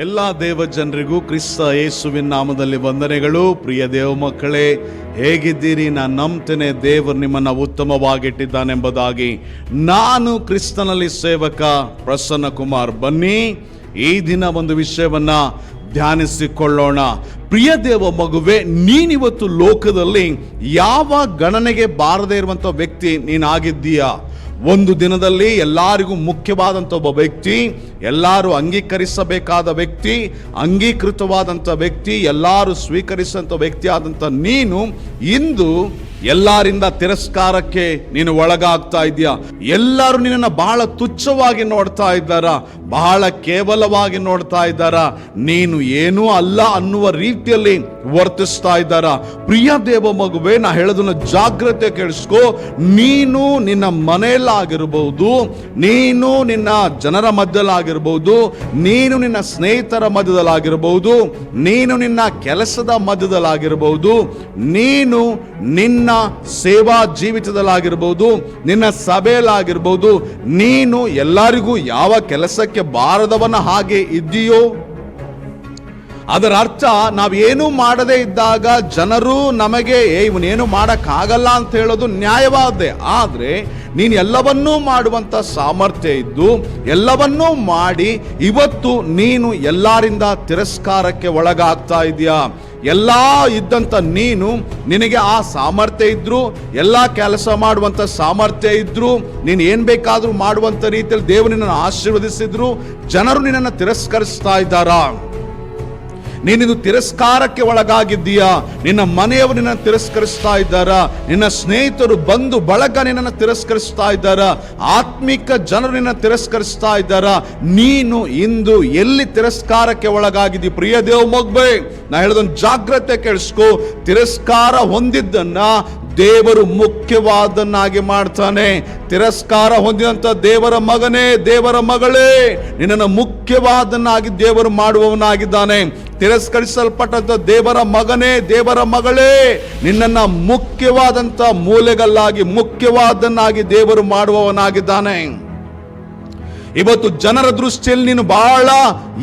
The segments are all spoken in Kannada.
ಎಲ್ಲ ದೇವ ಜನರಿಗೂ ಕ್ರಿಸ್ತ ಯೇಸುವಿನ ನಾಮದಲ್ಲಿ ವಂದನೆಗಳು. ಪ್ರಿಯ ದೇವ ಮಕ್ಕಳೇ, ಹೇಗಿದ್ದೀರಿ? ನಾನು ನಂಬ್ತೇನೆ, ದೇವರು ನಿಮ್ಮನ್ನು ಉತ್ತಮವಾಗಿಟ್ಟಿದ್ದಾನೆಂಬುದಾಗಿ. ನಾನು ಕ್ರಿಸ್ತನಲ್ಲಿ ಸೇವಕ ಪ್ರಸನ್ನ ಕುಮಾರ್ ಬನ್ನಿ, ಈ ದಿನ ಒಂದು ವಿಷಯವನ್ನು ಧ್ಯಾನಿಸಿಕೊಳ್ಳೋಣ. ಪ್ರಿಯ ದೇವ ಮಗುವೆ, ನೀನಿವತ್ತು ಲೋಕದಲ್ಲಿ ಯಾವ ಗಣನೆಗೆ ಬಾರದೇ ಇರುವಂಥ ವ್ಯಕ್ತಿ ನೀನಾಗಿದ್ದೀಯಾ? ಒಂದು ದಿನದಲ್ಲಿ ಎಲ್ಲರಿಗೂ ಮುಖ್ಯವಾದಂಥ ಒಬ್ಬ ವ್ಯಕ್ತಿ, ಎಲ್ಲರೂ ಅಂಗೀಕರಿಸಬೇಕಾದ ವ್ಯಕ್ತಿ ಅಂಗೀಕೃತವಾದಂಥ ವ್ಯಕ್ತಿ, ಎಲ್ಲರೂ ಸ್ವೀಕರಿಸಂಥ ವ್ಯಕ್ತಿ ಆದಂಥ ನೀನು ಇಂದು ಎಲ್ಲರಿಂದ ತಿರಸ್ಕಾರಕ್ಕೆ ನೀನು ಒಳಗಾಗ್ತಾ ಇದೆಯಾ ಎಲ್ಲರೂ ನಿನ್ನನ್ನು ಬಹಳ ತುಚ್ಛವಾಗಿ ನೋಡ್ತಾ ಇದ್ದಾರ? ಬಹಳ ಕೇವಲವಾಗಿ ನೋಡ್ತಾ ಇದ್ದಾರ? ನೀನು ಏನೂ ಅಲ್ಲ ಅನ್ನುವ ರೀತಿಯಲ್ಲಿ ವರ್ತಿಸ್ತಾ ಇದ್ದಾರ? ಪ್ರಿಯ ದೇವ ಮಗುವೆ, ನಾ ಹೇಳೋದನ್ನ ಜಾಗ್ರತೆ ಕೇಳಿಸ್ಕೋ. ನೀನು ನಿನ್ನ ಮನೆಯಲ್ಲಾಗಿರ್ಬಹುದು ನೀನು ನಿನ್ನ ಜನರ ಮಧ್ಯದಲ್ಲಾಗಿರ್ಬಹುದು ನೀನು ನಿನ್ನ ಸ್ನೇಹಿತರ ಮಧ್ಯದಲ್ಲಾಗಿರಬಹುದು ನೀನು ನಿನ್ನ ಕೆಲಸದ ಮಧ್ಯದಲ್ಲಾಗಿರ್ಬಹುದು ನೀನು ನಿನ್ನ ಸೇವಾ ಜೀವಿತದಲ್ಲಾಗಿರ್ಬೋದು ನಿನ್ನ ಸಭೆಯಲ್ಲಾಗಿರ್ಬೋದು ನೀನು ಎಲ್ಲರಿಗೂ ಯಾವ ಕೆಲಸಕ್ಕೆ ಬಾರದವನ ಹಾಗೆ ಇದ್ದೀಯೋ ಅದರ ಅರ್ಥ ನಾವೇನು ಮಾಡದೇ ಇದ್ದಾಗ ಜನರು ನಮಗೆ, ಏ, ಇವನೇನು ಮಾಡೋಕ್ಕಾಗಲ್ಲ ಅಂತ ಹೇಳೋದು ನ್ಯಾಯವಾದೆ ಆದರೆ ನೀನು ಎಲ್ಲವನ್ನೂ ಮಾಡುವಂಥ ಸಾಮರ್ಥ್ಯ ಇದ್ದು, ಎಲ್ಲವನ್ನೂ ಮಾಡಿ ಇವತ್ತು ನೀನು ಎಲ್ಲರಿಂದ ತಿರಸ್ಕಾರಕ್ಕೆ ಒಳಗಾಗ್ತಾ ಇದೆಯಾ ಎಲ್ಲ ಇದ್ದಂಥ ನೀನು ನಿನಗೆ ಆ ಸಾಮರ್ಥ್ಯ ಇದ್ದರೂ ಎಲ್ಲ ಕೆಲಸ ಮಾಡುವಂಥ ಸಾಮರ್ಥ್ಯ ಇದ್ದರೂ ನೀನು ಏನು ಬೇಕಾದರೂ ಮಾಡುವಂಥ ರೀತಿಯಲ್ಲಿ ದೇವರು ನಿನ್ನನ್ನು ಆಶೀರ್ವದಿಸಿದ್ರು, ಜನರು ನಿನ್ನನ್ನು ತಿರಸ್ಕರಿಸ್ತಾ ಇದ್ದಾರಾ? ನೀನಿದು ತಿರಸ್ಕಾರಕ್ಕೆ ಒಳಗಾಗಿದ್ದೀಯಾ? ನಿನ್ನ ಮನೆಯವರು ನಿನ್ನ ತಿರಸ್ಕರಿಸ್ತಾ ಇದ್ದಾರಾ? ನಿನ್ನ ಸ್ನೇಹಿತರು ಬಂದು ಬಳಗ ನಿನ್ನನ್ನು ತಿರಸ್ಕರಿಸ್ತಾ ಇದ್ದಾರಾ? ಆತ್ಮಿಕ ಜನರು ನಿನ್ನ ತಿರಸ್ಕರಿಸ್ತಾ ಇದ್ದಾರಾ? ನೀನು ಇಂದು ಎಲ್ಲಿ ತಿರಸ್ಕಾರಕ್ಕೆ ಒಳಗಾಗಿದ್ದಿ? ಪ್ರಿಯ ದೇವ್ ಮಗ್ಬೆ, ನಾ ಹೇಳೋದೊಂದು ಜಾಗ್ರತೆ ಕೇಳಿಸ್ಕೋ. ತಿರಸ್ಕಾರ ಹೊಂದಿದ್ದನ್ನ ದೇವರು ಮುಖ್ಯವಾದನ್ನಾಗಿ ಮಾಡ್ತಾನೆ. ತಿರಸ್ಕಾರ ಹೊಂದಿದಂಥ ದೇವರ ಮಗನೇ, ದೇವರ ಮಗಳೇ, ನಿನ್ನನ್ನು ಮುಖ್ಯವಾದನ್ನಾಗಿ ದೇವರು ಮಾಡುವವನಾಗಿದ್ದಾನೆ. ತಿರಸ್ಕರಿಸಲ್ಪಟ್ಟಂತ ದೇವರ ಮಗನೇ, ದೇವರ ಮಗಳೇ, ನಿನ್ನನ್ನು ಮುಖ್ಯವಾದಂಥ ಮೂಲೆಗಲ್ಲಾಗಿ, ಮುಖ್ಯವಾದನ್ನಾಗಿ ದೇವರು ಮಾಡುವವನಾಗಿದ್ದಾನೆ. ಇವತ್ತು ಜನರ ದೃಷ್ಟಿಯಲ್ಲಿ ನೀನು ಬಹಳ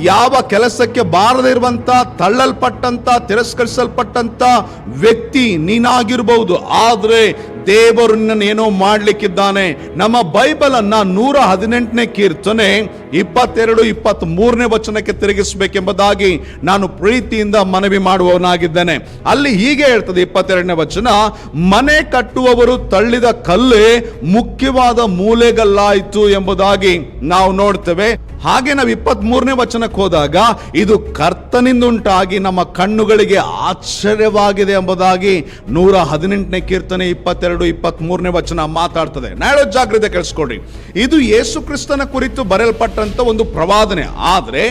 ಯಾವ ಕೆಲಸಕ್ಕೆ ಬಾರದೇ ಇರುವಂತ ತಳ್ಳಲ್ಪಟ್ಟಂತ ತಿರಸ್ಕರಿಸಲ್ಪಟ್ಟಂತ ವ್ಯಕ್ತಿ ನೀನಾಗಿರ್ಬಹುದು. ಆದ್ರೆ ದೇವರು ಏನೋ ಮಾಡ್ಲಿಕ್ಕಿದ್ದಾನೆ. ನಮ್ಮ ಬೈಬಲ್ ಅನ್ನ ನೂರ ಹದಿನೆಂಟನೇ ಕೀರ್ತನೆ, ಇಪ್ಪತ್ತೆರಡು ಇಪ್ಪತ್ತ್ ಮೂರನೇ ವಚನಕ್ಕೆ ತಿರುಗಿಸಬೇಕೆಂಬುದಾಗಿ ನಾನು ಪ್ರೀತಿಯಿಂದ ಮನವಿ ಮಾಡುವವನಾಗಿದ್ದೇನೆ. ಅಲ್ಲಿ ಹೀಗೆ ಹೇಳ್ತದೆ ಇಪ್ಪತ್ತೆರಡನೇ ವಚನ, ಮನೆ ಕಟ್ಟುವವರು ತಳ್ಳಿದ ಕಲ್ಲೇ ಮುಖ್ಯವಾದ ಮೂಲೆಗಲ್ಲಾಯಿತು ಎಂಬುದಾಗಿ ನಾವು ನೋಡ್ತೇವೆ. ಹಾಗೆ ನಾವು ಇಪ್ಪತ್ತ್ ಮೂರನೇ ವಚನಕ್ಕೆ ಹೋದಾಗ, ಇದು ಕರ್ತನಿಂದುಂಟಾಗಿ ನಮ್ಮ ಕಣ್ಣುಗಳಿಗೆ ಆಶ್ಚರ್ಯವಾಗಿದೆ ಎಂಬುದಾಗಿ ನೂರ ಹದಿನೆಂಟನೇ ಕೀರ್ತನೆ ಇಪ್ಪತ್ತೆರಡು ಇಪ್ಪತ್ತ್ ಮೂರನೇ ವಚನ ಮಾತಾಡ್ತದೆ. ನಾಳೆ ಜಾಗ್ರತೆ ಕೇಳಿಸ್ಕೊಡ್ರಿ ಇದು ಯೇಸು ಕ್ರಿಸ್ತನ ಕುರಿತು ಬರೆಯಲ್ಪಟ್ಟಂಥ ಒಂದು ಪ್ರವಾದನೆ. ಆದ್ರೆ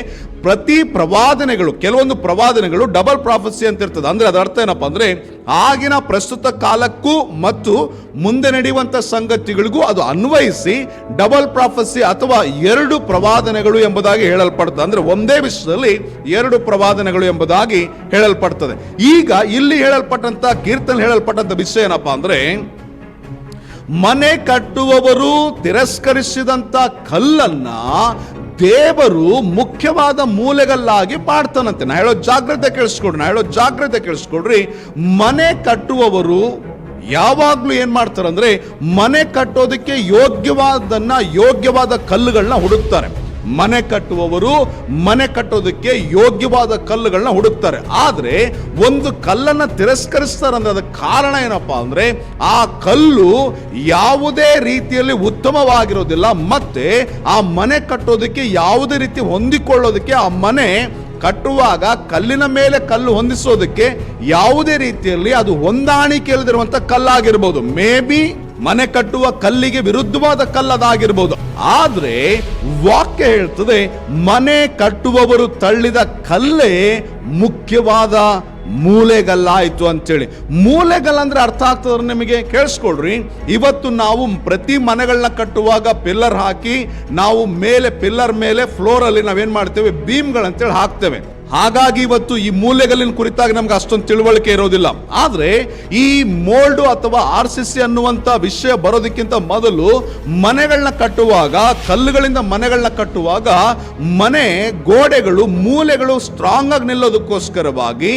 ಪ್ರತಿ ಪ್ರವಾದನೆಗಳು, ಕೆಲವೊಂದು ಪ್ರವಾದನೆಗಳು ಡಬಲ್ ಪ್ರಾಫಸಿ ಅಂತ ಇರ್ತದೆ. ಅಂದ್ರೆ ಅದರ ಅರ್ಥ ಏನಪ್ಪಾ ಅಂದ್ರೆ, ಆಗಿನ ಪ್ರಸ್ತುತ ಕಾಲಕ್ಕೂ ಮತ್ತು ಮುಂದೆ ನಡೆಯುವಂತ ಸಂಗತಿಗಳಿಗೂ ಅದು ಅನ್ವಯಿಸಿ ಡಬಲ್ ಪ್ರಾಫಸಿ ಅಥವಾ ಎರಡು ಪ್ರವಾದನೆಗಳು ಎಂಬುದಾಗಿ ಹೇಳಲ್ಪಡ್ತದೆ. ಅಂದ್ರೆ ಒಂದೇ ವಿಷಯದಲ್ಲಿ ಎರಡು ಪ್ರವಾದನೆಗಳು ಎಂಬುದಾಗಿ ಹೇಳಲ್ಪಡ್ತದೆ. ಈಗ ಇಲ್ಲಿ ಹೇಳಲ್ಪಟ್ಟಂತ ಕೀರ್ತನೆ ಹೇಳಲ್ಪಟ್ಟಂತ ವಿಷಯ ಏನಪ್ಪಾ ಅಂದ್ರೆ, ಮನೆ ಕಟ್ಟುವವರು ತಿರಸ್ಕರಿಸಿದಂತ ಕಲ್ಲನ್ನ ದೇವರು ಮುಖ್ಯವಾದ ಮೂಲೆಗಳಾಗಿ ಮಾಡ್ತಾನಂತೆ. ನಾ ಹೇಳೋ ಜಾಗ್ರತೆ ಕೇಳಿಸ್ಕೊಡ್ರಿ, ನಾ ಹೇಳೋ ಜಾಗ್ರತೆ ಕೇಳಿಸ್ಕೊಡ್ರಿ. ಮನೆ ಕಟ್ಟುವವರು ಯಾವಾಗ್ಲೂ ಏನ್ ಮಾಡ್ತಾರಂದ್ರೆ ಮನೆ ಕಟ್ಟೋದಕ್ಕೆ ಯೋಗ್ಯವಾದನ್ನ ಯೋಗ್ಯವಾದ ಕಲ್ಲುಗಳನ್ನ ಹುಡುಕ್ತಾರೆ. ಮನೆ ಕಟ್ಟುವವರು ಮನೆ ಕಟ್ಟೋದಕ್ಕೆ ಯೋಗ್ಯವಾದ ಕಲ್ಲುಗಳನ್ನ ಹುಡುಕ್ತಾರೆ. ಆದರೆ ಒಂದು ಕಲ್ಲನ್ನು ತಿರಸ್ಕರಿಸ್ತಾರೆ ಅದಕ್ಕೆ ಕಾರಣ ಏನಪ್ಪಾ ಅಂದ್ರೆ ಆ ಕಲ್ಲು ಯಾವುದೇ ರೀತಿಯಲ್ಲಿ ಉತ್ತಮವಾಗಿರೋದಿಲ್ಲ, ಮತ್ತೆ ಆ ಮನೆ ಕಟ್ಟೋದಕ್ಕೆ ಯಾವುದೇ ರೀತಿ ಹೊಂದಿಕೊಳ್ಳೋದಕ್ಕೆ ಆ ಮನೆ ಕಟ್ಟುವಾಗ ಕಲ್ಲಿನ ಮೇಲೆ ಕಲ್ಲು ಹೊಂದಿಸೋದಕ್ಕೆ ಯಾವುದೇ ರೀತಿಯಲ್ಲಿ ಅದು ಹೊಂದಾಣಿಕೆ ಇಲ್ಲದಿರುವಂತ ಕಲ್ಲಾಗಿರ್ಬೋದು. ಮೇ ಬಿ ಮನೆ ಕಟ್ಟುವ ಕಲ್ಲಿಗೆ ವಿರುದ್ಧವಾದ ಕಲ್ಲದಾಗಿರ್ಬೋದು. ಆದ್ರೆ ವಾಕ್ಯ ಹೇಳ್ತದೆ, ಮನೆ ಕಟ್ಟುವವರು ತಳ್ಳಿದ ಕಲ್ಲೇ ಮುಖ್ಯವಾದ ಮೂಲೆಗಲ್ಲಾಯಿತು ಅಂತೇಳಿ. ಮೂಲೆಗಲ್ ಅಂದ್ರೆ ಅರ್ಥ ಆಗ್ತದ್ರೆ ನಿಮಗೆ? ಕೇಳಿಸ್ಕೊಳ್ರಿ. ಇವತ್ತು ನಾವು ಪ್ರತಿ ಮನೆಗಳನ್ನ ಕಟ್ಟುವಾಗ ಪಿಲ್ಲರ್ ಹಾಕಿ, ನಾವು ಮೇಲೆ, ಪಿಲ್ಲರ್ ಮೇಲೆ ಫ್ಲೋರ್ ಅಲ್ಲಿ ನಾವೇನ್ ಮಾಡ್ತೇವೆ? ಬೀಮ್ಗಳಂತೇಳಿ ಹಾಕ್ತೇವೆ. ಹಾಗಾಗಿ ಇವತ್ತು ಈ ಮೂಲೆಗಲ್ಲಿನ ಕುರಿತಾಗಿ ನಮ್ಗೆ ಅಷ್ಟೊಂದು ತಿಳುವಳಿಕೆ ಇರೋದಿಲ್ಲ. ಆದ್ರೆ ಈ ಮೋಲ್ಡು ಅಥವಾ ಆರ್ ಸಿ ಸಿ ಅನ್ನುವಂತ ವಿಷಯ ಬರೋದಕ್ಕಿಂತ ಮೊದಲು ಮನೆಗಳನ್ನ ಕಟ್ಟುವಾಗ, ಕಲ್ಲುಗಳಿಂದ ಮನೆಗಳನ್ನ ಕಟ್ಟುವಾಗ ಮನೆ ಗೋಡೆಗಳು, ಮೂಲೆಗಳು ಸ್ಟ್ರಾಂಗ್ ಆಗಿ ನಿಲ್ಲೋದಕ್ಕೋಸ್ಕರವಾಗಿ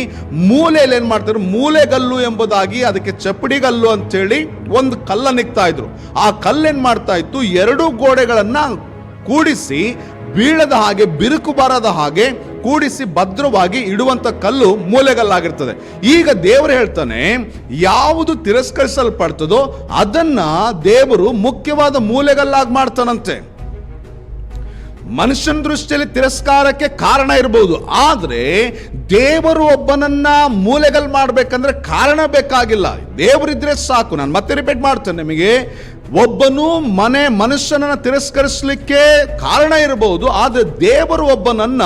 ಮೂಲೆಯಲ್ಲಿ ಏನ್ ಮಾಡ್ತಾರೆ ಮೂಲೆಗಲ್ಲು ಎಂಬುದಾಗಿ ಅದಕ್ಕೆ ಚಪ್ಪಡಿಗಲ್ಲು ಅಂತೇಳಿ ಒಂದು ಕಲ್ಲ ನಿಕ್ತಾ ಇದ್ರು. ಆ ಕಲ್ಲೇನ್ ಮಾಡ್ತಾ ಇತ್ತು? ಎರಡು ಗೋಡೆಗಳನ್ನ ಕೂಡಿಸಿ ಬೀಳದ ಹಾಗೆ, ಬಿರುಕು ಬಾರದ ಹಾಗೆ ಕೂಡಿಸಿ ಭದ್ರವಾಗಿ ಇಡುವಂಥ ಕಲ್ಲು ಮೂಲೆಗಲ್ಲಾಗಿರ್ತದೆ. ಈಗ ದೇವರು ಹೇಳ್ತಾನೆ, ಯಾವುದು ತಿರಸ್ಕರಿಸಲ್ಪಡ್ತದೋ ಅದನ್ನ ದೇವರು ಮುಖ್ಯವಾದ ಮೂಲೆಗಲ್ಲಾಗಿ ಮಾಡ್ತಾನಂತೆ. ಮನುಷ್ಯನ ದೃಷ್ಟಿಯಲ್ಲಿ ತಿರಸ್ಕಾರಕ್ಕೆ ಕಾರಣ ಇರಬಹುದು ಆದರೆ ದೇವರು ಒಬ್ಬನನ್ನ ಮೂಲೆಗಲ್ ಮಾಡ್ಬೇಕಂದ್ರೆ ಕಾರಣ ಬೇಕಾಗಿಲ್ಲ. ದೇವರಿದ್ರೆ ಸಾಕು. ನಾನು ಮತ್ತೆ ರಿಪೀಟ್ ಮಾಡ್ತೇನೆ ನಿಮಗೆ. ಒಬ್ಬನು ಮನೆ ಮನುಷ್ಯನನ್ನು ತಿರಸ್ಕರಿಸಲಿಕ್ಕೆ ಕಾರಣ ಇರಬಹುದು ಆದರೆ ದೇವರು ಒಬ್ಬನನ್ನ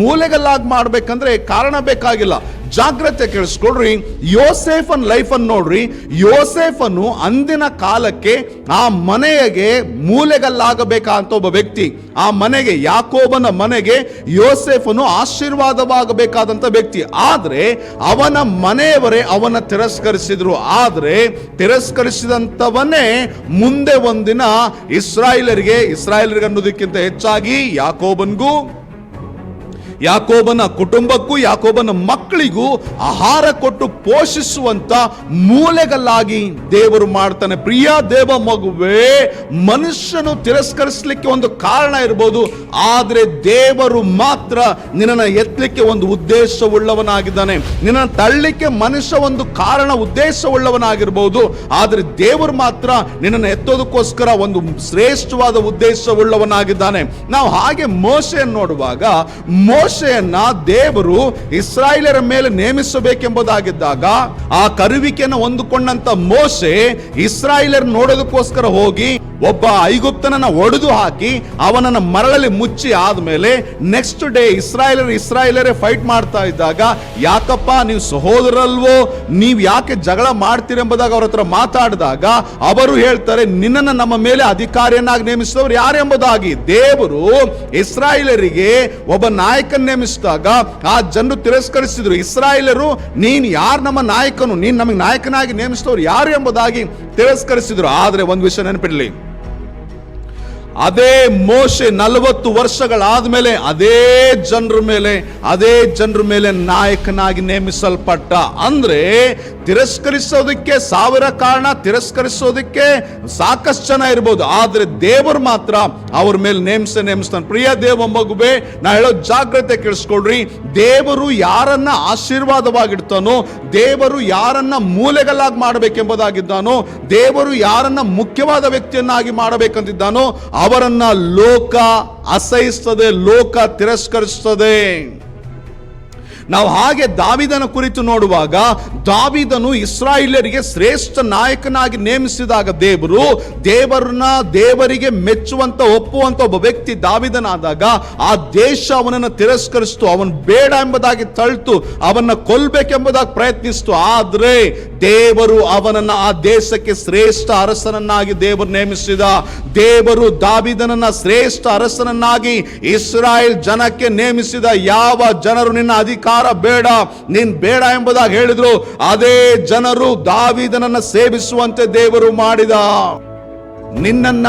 ಮೂಲೆಗಲ್ಲಾಗಿ ಮಾಡಬೇಕಂದ್ರೆ ಕಾರಣ ಬೇಕಾಗಿಲ್ಲ. ಜಾಗ್ರತೆ ಕೇಳಿಸ್ಕೊಳ್ರಿ. ಯೋಸೇಫನ್ ಲೈಫ್ ಅನ್ನು ನೋಡ್ರಿ. ಯೋಸೇಫನು ಅಂದಿನ ಕಾಲಕ್ಕೆ ಆ ಮನೆಗೆ ಮೂಲೆಗಲ್ಲಾಗಬೇಕಂತ ಒಬ್ಬ ವ್ಯಕ್ತಿ. ಆ ಮನೆಗೆ, ಯಾಕೋಬನ ಮನೆಗೆ ಯೋಸೇಫನು ಆಶೀರ್ವಾದವಾಗಬೇಕಾದಂತ ವ್ಯಕ್ತಿ. ಆದ್ರೆ ಅವನ ಮನೆಯವರೇ ಅವನ ತಿರಸ್ಕರಿಸಿದ್ರು. ಆದ್ರೆ ತಿರಸ್ಕರಿಸಿದಂಥವನೇ ಮುಂದೆ ಒಂದಿನ ಇಸ್ರಾಯೇಲರಿಗೆ ಇಸ್ರಾಯೇಲರಿಗೆ ಅನ್ನೋದಕ್ಕಿಂತ ಹೆಚ್ಚಾಗಿ ಯಾಕೋಬನ್ಗೂ ಯಾಕೋಬನ ಕುಟುಂಬಕ್ಕೂ, ಯಾಕೋಬನ ಮಕ್ಕಳಿಗೂ ಆಹಾರ ಕೊಟ್ಟು ಪೋಷಿಸುವಂತ ಮೂಲೆಗಲ್ಲಾಗಿ ದೇವರು ಮಾಡ್ತಾನೆ. ಪ್ರಿಯ ದೇವ ಮಗುವೇ, ಮನುಷ್ಯನು ತಿರಸ್ಕರಿಸಲಿಕ್ಕೆ ಒಂದು ಕಾರಣ ಇರಬಹುದು ಆದರೆ ದೇವರು ಮಾತ್ರ ನಿನ್ನನ್ನು ಎತ್ತಲಿಕ್ಕೆ ಒಂದು ಉದ್ದೇಶವುಳ್ಳವನಾಗಿದ್ದಾನೆ. ನಿನ್ನ ತಳ್ಳಿಕ್ಕೆ ಮನುಷ್ಯ ಒಂದು ಕಾರಣ, ಉದ್ದೇಶವುಳ್ಳವನಾಗಿರ್ಬೋದು, ಆದರೆ ದೇವರು ಮಾತ್ರ ನಿನ್ನನ್ನು ಎತ್ತೋದಕ್ಕೋಸ್ಕರ ಒಂದು ಶ್ರೇಷ್ಠವಾದ ಉದ್ದೇಶವುಳ್ಳವನಾಗಿದ್ದಾನೆ. ನಾವು ಹಾಗೆ ಮೋಸೆಯನ್ನು ನೋಡುವಾಗ ಮೋಶೆಯನ್ನ ದೇವರು ಇಸ್ರಾಯೇಲರ ಮೇಲೆ ನೇಮಿಸಬೇಕೆಂಬುದಾಗಿದ್ದಾಗ ಆ ಕರುವಿಕೆಯನ್ನು ಹೊಂದಿಕೊಂಡಂತ ಮೋಶೆ ಇಸ್ರಾಯೇಲರ್ ನೋಡೋದಕ್ಕೋಸ್ಕರ ಹೋಗಿ ಒಬ್ಬ ಐಗುಪ್ತನನ್ನ ಒಡೆದು ಹಾಕಿ ಅವನನ್ನ ಮರಳಲ್ಲಿ ಮುಚ್ಚಿ ಆದಮೇಲೆ ನೆಕ್ಸ್ಟ್ ಡೇ ಇಸ್ರಾಯೇಲರ್ ಇಸ್ರಾಯೇಲರೇ ಫೈಟ್ ಮಾಡ್ತಾ ಇದ್ದಾಗ, ಯಾಕಪ್ಪ ನೀವು ಸಹೋದರಲ್ವೋ ನೀವು ಯಾಕೆ ಜಗಳ ಮಾಡ್ತೀರೆಂಬುದಾಗಿ ಅವ್ರ ಹತ್ರ ಮಾತಾಡಿದಾಗ ಅವರು ಹೇಳ್ತಾರೆ, ನಿನ್ನನ್ನು ನಮ್ಮ ಮೇಲೆ ಅಧಿಕಾರಿಯನ್ನಾಗಿ ನೇಮಿಸಿದವರು ಯಾರೆಂಬುದಾಗಿ ದೇವರು ಇಸ್ರಾಯೇಲರಿಗೆ ಒಬ್ಬ ನಾಯಕನ ನೇಮಿಸಿದಾಗ ಆ ಜನರು ತಿರಸ್ಕರಿಸಿದ್ರು. ಇಸ್ರಾಯೇಲರು, ನೀನು ಯಾರು ನಮ್ಮ ನಾಯಕನು? ನೀನು ನಮಗೆ ನಾಯಕನಾಗಿ ನೇಮಿಸಿದವರು ಯಾರು ಎಂಬುದಾಗಿ ತಿರಸ್ಕರಿಸಿದ್ರು. ಆದರೆ ಒಂದು ವಿಷಯ ನೆನಪಿಡ್ಲಿ. ಅದೇ ಮೋಶೆ ನಲವತ್ತು ವರ್ಷಗಳಾದ್ಮೇಲೆ ಅದೇ ಜನರ ಮೇಲೆ, ಅದೇ ಜನರ ಮೇಲೆ ನಾಯಕನಾಗಿ ನೇಮಿಸಲ್ಪಟ್ಟ. ಅಂದ್ರೆ ತಿರಸ್ಕರಿಸೋದಕ್ಕೆ ಸಾವಿರ ಕಾರಣ, ತಿರಸ್ಕರಿಸೋದಕ್ಕೆ ಸಾಕಷ್ಟು ಜನ ಇರ್ಬೋದು. ಆದ್ರೆ ದೇವರು ಮಾತ್ರ ಅವ್ರ ಮೇಲೆ ನೇಮಿಸ ನೇಮಿಸ್ತಾನೆ. ಪ್ರಿಯ ದೇವ ಮಗುವೆ, ನಾ ಹೇಳೋ ಜಾಗ್ರತೆ ಕೇಳಿಸ್ಕೊಡ್ರಿ ದೇವರು ಯಾರನ್ನ ಆಶೀರ್ವಾದವಾಗಿಡ್ತಾನೋ, ದೇವರು ಯಾರನ್ನ ಮೂಲೆಗಲ್ಲಾಗಿ ಮಾಡಬೇಕೆಂಬುದಾಗಿದ್ದಾನೋ, ದೇವರು ಯಾರನ್ನ ಮುಖ್ಯವಾದ ವ್ಯಕ್ತಿಯನ್ನಾಗಿ ಮಾಡಬೇಕಂತಿದ್ದಾನೋ ಅವರನ್ನ ಲೋಕ ಅಸಹಿಸ್ತದೆ ಲೋಕ ತಿರಸ್ಕರಿಸ್ತದೆ. ನಾವು ಹಾಗೆ ದಾವಿದನ ಕುರಿತು ನೋಡುವಾಗ ದಾವಿದನು ಇಸ್ರಾಯೇಲರಿಗೆ ಶ್ರೇಷ್ಠ ನಾಯಕನಾಗಿ ನೇಮಿಸಿದಾಗ ದೇವರು ದೇವರನ್ನ ದೇವರಿಗೆ ಮೆಚ್ಚುವಂತ, ಒಪ್ಪುವಂತ ಒಬ್ಬ ವ್ಯಕ್ತಿ ದಾವಿದನಾದಾಗ ಆ ದೇಶ ಅವನನ್ನು ತಿರಸ್ಕರಿಸ್ತು. ಅವನು ಬೇಡ ಎಂಬುದಾಗಿ ತಳ್ತು, ಅವನ್ನ ಕೊಲ್ಬೇಕೆಂಬುದಾಗಿ ಪ್ರಯತ್ನಿಸ್ತು. ಆದ್ರೆ ದೇವರು ಅವನನ್ನ ಆ ದೇಶಕ್ಕೆ ಶ್ರೇಷ್ಠ ಅರಸನನ್ನಾಗಿ ದೇವರು ನೇಮಿಸಿದ. ದೇವರು ದಾವಿದನನ್ನ ಶ್ರೇಷ್ಠ ಅರಸನನ್ನಾಗಿ ಇಸ್ರಾಯೇಲ್ ಜನಕ್ಕೆ ನೇಮಿಸಿದ. ಯಾವ ಜನರು ನಿನ್ನ ಅಧಿಕಾರ ಬೇಡ ನೀನ್ ಬೇಡ ಎಂಬುದಾಗಿ ಹೇಳಿದ್ರು. ಅದೇ ಜನರು ದಾವಿದನನ್ನ ಸೇವಿಸುವಂತೆ ದೇವರು ಮಾಡಿದ. ನಿನ್ನನ್ನ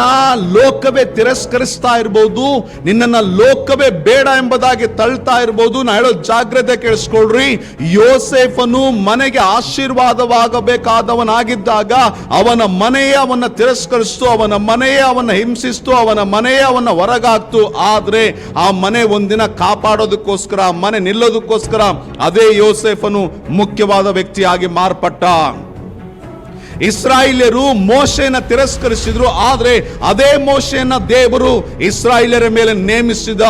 ಲೋಕವೇ ತಿರಸ್ಕರಿಸ್ತಾ ಇರ್ಬೋದು, ನಿನ್ನನ್ನ ಲೋಕವೇ ಬೇಡ ಎಂಬುದಾಗಿ ತಳ್ತಾ ಇರ್ಬೋದು. ನಾ ಹೇಳೋ ಜಾಗ್ರತೆ ಕೇಳಿಸ್ಕೊಳ್ರಿ. ಯೋಸೇಫನು ಮನೆಗೆ ಆಶೀರ್ವಾದವಾಗಬೇಕಾದವನಾಗಿದ್ದಾಗ ಅವನ ಮನೆಯೇ ಅವನ್ನ ತಿರಸ್ಕರಿಸ್ತು, ಅವನ ಮನೆಯೇ ಅವನ್ನ ಹಿಂಸಿಸ್ತು, ಅವನ ಮನೆಯೇ ಅವನ್ನ ಹೊರಗಾಕ್ತು. ಆದ್ರೆ ಆ ಮನೆ ಒಂದಿನ ಕಾಪಾಡೋದಕ್ಕೋಸ್ಕರ ಮನೆ ನಿಲ್ಲೋದಕ್ಕೋಸ್ಕರ ಅದೇ ಯೋಸೇಫನು ಮುಖ್ಯವಾದ ವ್ಯಕ್ತಿಯಾಗಿ ಮಾರ್ಪಟ್ಟ. ಇಸ್ರಾಯಿಲ್ಯರು ಮೋಶೆನ ತಿರಸ್ಕರಿಸಿದ್ರು, ಆದ್ರೆ ಅದೇ ಮೋಶೆಯನ್ನ ದೇವರು ಇಸ್ರಾಯಿಲರ ಮೇಲೆ ನೇಮಿಸಿದ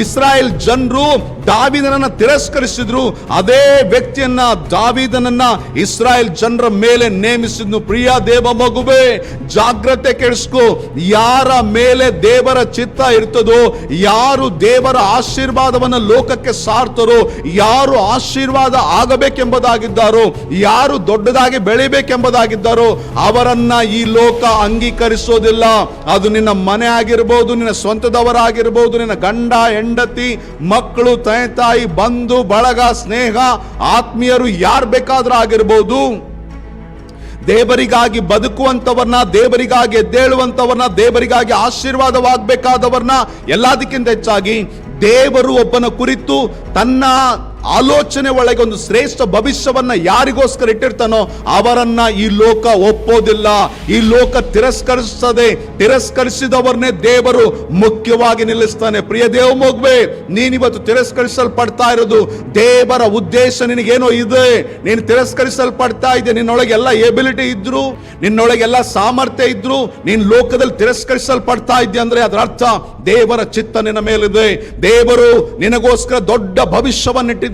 ಇಸ್ರಾಯೇಲ್ ಜನರು ದಾವಿದನನ್ನ ತಿರಸ್ಕರಿಸಿದ್ರು, ಅದೇ ವ್ಯಕ್ತಿಯನ್ನ ದಾವಿದನನ್ನ ಇಸ್ರಾಯೇಲ್ ಜನರ ಮೇಲೆ ನೇಮಿಸಿದ್ನು. ಪ್ರಿಯ ದೇವ ಮಗುವೆ, ಜಾಗ್ರತೆ ಕೆಡಿಸ್ಕೊ ಯಾರ ಮೇಲೆ ದೇವರ ಚಿತ್ತ ಇರ್ತದೋ, ಯಾರು ದೇವರ ಆಶೀರ್ವಾದವನ್ನ ಲೋಕಕ್ಕೆ ಸಾರ್ತರೋ, ಯಾರು ಆಶೀರ್ವಾದ ಆಗಬೇಕೆಂಬುದಾಗಿದ್ದಾರೋ, ಯಾರು ದೊಡ್ಡದಾಗಿ ಬೆಳಿಬೇಕೆಂಬುದಾಗಿ ಯಾರಾಗಿದ್ದಾರೋ ಅವರನ್ನ ಈ ಲೋಕ ಅಂಗೀಕರಿಸೋದಿಲ್ಲ. ಅದು ನಿನ್ನ ಮನೆ ಆಗಿರ್ಬೋದು, ನಿನ್ನ ಸ್ವಂತದವರಾಗಿರ್ಬೋದು ನಿನ್ನ ಗಂಡ, ಹೆಂಡತಿ, ಮಕ್ಕಳು ತಂದೆ ತಾಯಿ, ಬಂಧು, ಬಳಗ, ಸ್ನೇಹ, ಆತ್ಮೀಯರು ಯಾರು ಬೇಕಾದ್ರೂ ಆಗಿರ್ಬೋದು. ದೇವರಿಗಾಗಿ ಬದುಕುವಂಥವ್ರನ್ನ, ದೇವರಿಗಾಗಿ ಎದ್ದೇಳುವಂಥವ್ರನ್ನ, ದೇವರಿಗಾಗಿ ಆಶೀರ್ವಾದವಾಗಬೇಕಾದವ್ರನ್ನ ಎಲ್ಲದಕ್ಕಿಂತ ಹೆಚ್ಚಾಗಿ ದೇವರು ಒಬ್ಬನ ಕುರಿತು ತನ್ನ ಆಲೋಚನೆ ಒಳಗೆ ಒಂದು ಶ್ರೇಷ್ಠ ಭವಿಷ್ಯವನ್ನ ಯಾರಿಗೋಸ್ಕರ ಇಟ್ಟಿರ್ತಾನೋ ಅವರನ್ನ ಈ ಲೋಕ ಒಪ್ಪೋದಿಲ್ಲ. ಈ ಲೋಕ ತಿರಸ್ಕರಿಸ್ತದೆ. ತಿರಸ್ಕರಿಸಿದವರನ್ನೇ ದೇವರು ಮುಖ್ಯವಾಗಿ ನಿಲ್ಲಿಸ್ತಾನೆ. ಪ್ರಿಯ ದೇವ ಮಗುವೆ, ನೀನಿವತ್ತು ತಿರಸ್ಕರಿಸಲ್ಪಡ್ತಾ ಇರೋದು ದೇವರ ಉದ್ದೇಶ ನಿನಗೇನೋ ಇದೆ. ನೀನು ತಿರಸ್ಕರಿಸಲ್ಪಡ್ತಾ ಇದೆ ನಿನ್ನೊಳಗೆ ಎಲ್ಲ ಎಬಿಲಿಟಿ ಇದ್ರು ನಿನ್ನೊಳಗೆ ಎಲ್ಲ ಸಾಮರ್ಥ್ಯ ಇದ್ರು, ನೀನ್ ಲೋಕದಲ್ಲಿ ತಿರಸ್ಕರಿಸಲ್ಪಡ್ತಾ ಇದ್ದೆ ಅಂದ್ರೆ ಅದರ ಅರ್ಥ ದೇವರ ಚಿತ್ತ ನಿನ್ನ ಮೇಲಿದೆ. ದೇವರು ನಿನಗೋಸ್ಕರ ದೊಡ್ಡ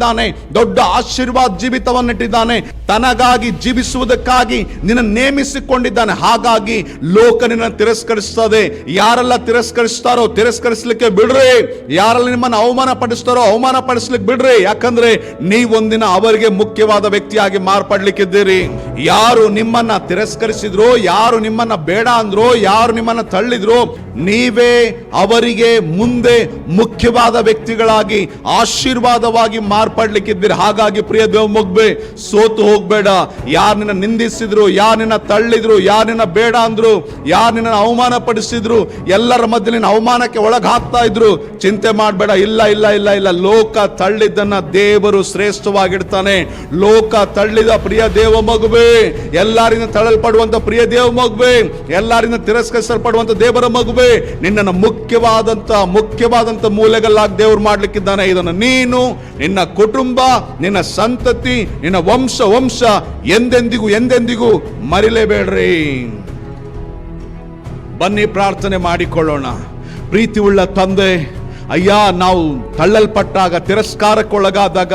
ಭವಿಷ್ಯವನ್ನಿಟ್ಟಿದ್ದಾನೆ ದೊಡ್ಡ ಆಶೀರ್ವಾದ ಜೀವಿತವನ್ನಿಟ್ಟಿದ್ದಾನೆ. ತನಗಾಗಿ ಜೀವಿಸುವುದಕ್ಕಾಗಿ ನಿನ್ನ ನೇಮಿಸಿಕೊಂಡಿದ್ದಾನೆ. ಹಾಗಾಗಿ ಲೋಕ ನಿನ್ನ ತಿರಸ್ಕರಿಸ್ತದೆ ಯಾರೆಲ್ಲ ತಿರಸ್ಕರಿಸ್ತಾರೋ ತಿರಸ್ಕರಿಸಲಿಕ್ಕೆ ಬಿಡ್ರಿ. ಯಾರೆಲ್ಲ ನಿಮ್ಮನ್ನು ಅವಮಾನ ಪಡಿಸ್ತಾರೋ ಅವಮಾನ ಪಡಿಸ್ಲಿಕ್ಕೆ ಬಿಡ್ರಿ. ಯಾಕಂದ್ರೆ ನೀವೊಂದಿನ ಅವರಿಗೆ ಮುಖ್ಯವಾದ ವ್ಯಕ್ತಿಯಾಗಿ ಮಾರ್ಪಡ್ಲಿಕ್ಕಿದ್ದೀರಿ. ಯಾರು ನಿಮ್ಮನ್ನ ತಿರಸ್ಕರಿಸಿದ್ರು, ಯಾರು ನಿಮ್ಮನ್ನ ಬೇಡ ಅಂದ್ರು, ಯಾರು ನಿಮ್ಮನ್ನ ತಳ್ಳಿದ್ರು, ನೀವೇ ಅವರಿಗೆ ಮುಂದೆ ಮುಖ್ಯವಾದ ವ್ಯಕ್ತಿಗಳಾಗಿ ಆಶೀರ್ವಾದವಾಗಿ ಮಾರ್ಪಡ್ಲಿಕ್ಕಿದ್ದೀರಿ. ಹಾಗಾಗಿ ಪ್ರಿಯ ದೇವ್ ಮುಗ್ಬೆ, ಸೋತು ಹೋಗ್ಬೇಡ. ಯಾರು ನಿನ್ನ ನಿಂದಿಸಿದ್ರು, ಯಾರು ನಿನ್ನ ತಳ್ಳಿದ್ರು, ಯಾರು ನಿನ್ನ ಬೇಡ ಅಂದ್ರು, ಯಾರು ನಿನ್ನ ಅವಮಾನ ಪಡಿಸಿದ್ರು ಎಲ್ಲರ ಮಧ್ಯೆ ನಿನ್ನ ಅವಮಾನಕ್ಕೆ ಒಳಗೆ ಹಾಕ್ತಾ ಇದ್ರು. ಚಿಂತೆ ಮಾಡಬೇಡ. ಇಲ್ಲ ಇಲ್ಲ ಇಲ್ಲ ಇಲ್ಲ. ಲೋಕ ತಳ್ಳಿದ್ದನ್ನ ದೇವರು ಶ್ರೇಷ್ಠವಾಗಿಡ್ತಾನೆ. ಲೋಕ ತಳ್ಳಿದ ಪ್ರಿಯ ದೇವ ಮಗುವೆ ಎಲ್ಲರಿಂದ ತಳ್ಳಲ್ಪಡುವಂತ ಪ್ರಿಯ ದೇವ ಮಗುವೆ ಎಲ್ಲರಿಂದ ತಿರಸ್ಕರಿಸಲ್ಪಡುವಂತ ದೇವರ ಮಗುವೆ ನಿನ್ನನ್ನು ಮುಖ್ಯವಾದಂತ ಮುಖ್ಯವಾದಂತ ಮೂಲೆಗಲ್ಲಾಗಿ ದೇವರು ಮಾಡ್ಲಿಕ್ಕಿದ್ದಾನೆ. ಇದನ್ನು ನೀನು ನಿನ್ನ ಕುಟುಂಬ, ನಿನ್ನ ಸಂತತಿ, ನಿನ್ನ ವಂಶ ವಂಶ, ಎಂದೆಂದಿಗೂ ಎಂದೆಂದಿಗೂ ಮರಿಲೇಬೇಡ್ರಿ. ಬನ್ನಿ ಪ್ರಾರ್ಥನೆ ಮಾಡಿಕೊಳ್ಳೋಣ. ಪ್ರೀತಿ ಉಳ್ಳ ತಂದೆ, ಅಯ್ಯ, ನಾವು ತಳ್ಳಲ್ಪಟ್ಟಾಗ, ತಿರಸ್ಕಾರಕ್ಕೊಳಗಾದಾಗ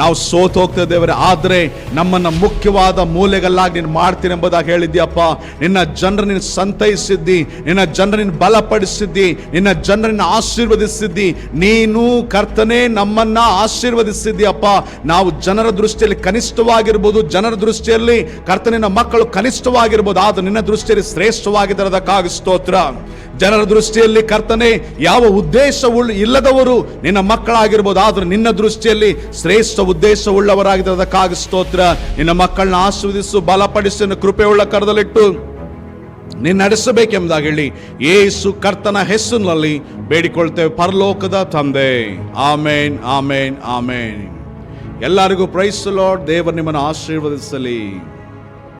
ನಾವು ಸೋತು ಹೋಗ್ತಾ ದೇವರೇ, ಆದರೆ ನಮ್ಮನ್ನ ಮುಖ್ಯವಾದ ಮೂಲೆಗಳಾಗಿ ನೀನು ಮಾಡ್ತೀನಿ ಎಂಬುದಾಗಿ ಹೇಳಿದ್ಯಪ್ಪ. ನಿನ್ನ ಜನರ ನೀನು ಸಂತೈಸಿದ್ದಿ, ನಿನ್ನ ಜನರ ನೀನು ಬಲಪಡಿಸಿದ್ದಿ, ನಿನ್ನ ಜನರನ್ನ ಆಶೀರ್ವದಿಸಿದ್ದಿ, ನೀನು ಕರ್ತನೆ ನಮ್ಮನ್ನ ಆಶೀರ್ವದಿಸಿದ್ಯಪ್ಪ. ನಾವು ಜನರ ದೃಷ್ಟಿಯಲ್ಲಿ ಕನಿಷ್ಠವಾಗಿರ್ಬೋದು, ಜನರ ದೃಷ್ಟಿಯಲ್ಲಿ ಕರ್ತನಿನ ಮಕ್ಕಳು ಕನಿಷ್ಠವಾಗಿರ್ಬೋದು, ಆದ್ರೆ ನಿನ್ನ ದೃಷ್ಟಿಯಲ್ಲಿ ಶ್ರೇಷ್ಠವಾಗಿದ್ದರದಕ್ಕಾಗಿ ಸ್ತೋತ್ರ. ಜನರ ದೃಷ್ಟಿಯಲ್ಲಿ ಕರ್ತನೆ ಯಾವ ಉದ್ದೇಶವುಳ್ಳ ಇಲ್ಲದವರು ನಿನ್ನ ಮಕ್ಕಳಾಗಿರ್ಬೋದು, ಆದರೂ ನಿನ್ನ ದೃಷ್ಟಿಯಲ್ಲಿ ಶ್ರೇಷ್ಠ ಉದ್ದೇಶವುಳ್ಳವರಾಗಿದ್ದಾರೆ ಅದಕ್ಕಾಗಿ ಸ್ತೋತ್ರ. ನಿನ್ನ ಮಕ್ಕಳನ್ನ ಆಸ್ವಾದಿಸು ಬಲಪಡಿಸಿ ನಿನ್ನ ಕೃಪೆಯುಳ್ಳ ಕರದಲ್ಲಿಟ್ಟು ನೀನು ನಡೆಸಬೇಕೆಂಬುದಾಗಿ ಹೇಳಿ ಏಸು ಕರ್ತನ ಹೆಸರಿನಲ್ಲಿ ಬೇಡಿಕೊಳ್ತೇವೆ. ಪರಲೋಕದ ತಂದೆ. ಆಮೇನ್ ಆಮೇನ್ ಆಮೇನ್. ಎಲ್ಲರಿಗೂ ಪ್ರೈಸ್ ಲಾರ್ಡ್, ದೇವರು ನಿಮ್ಮನ್ನು ಆಶೀರ್ವದಿಸಲಿ.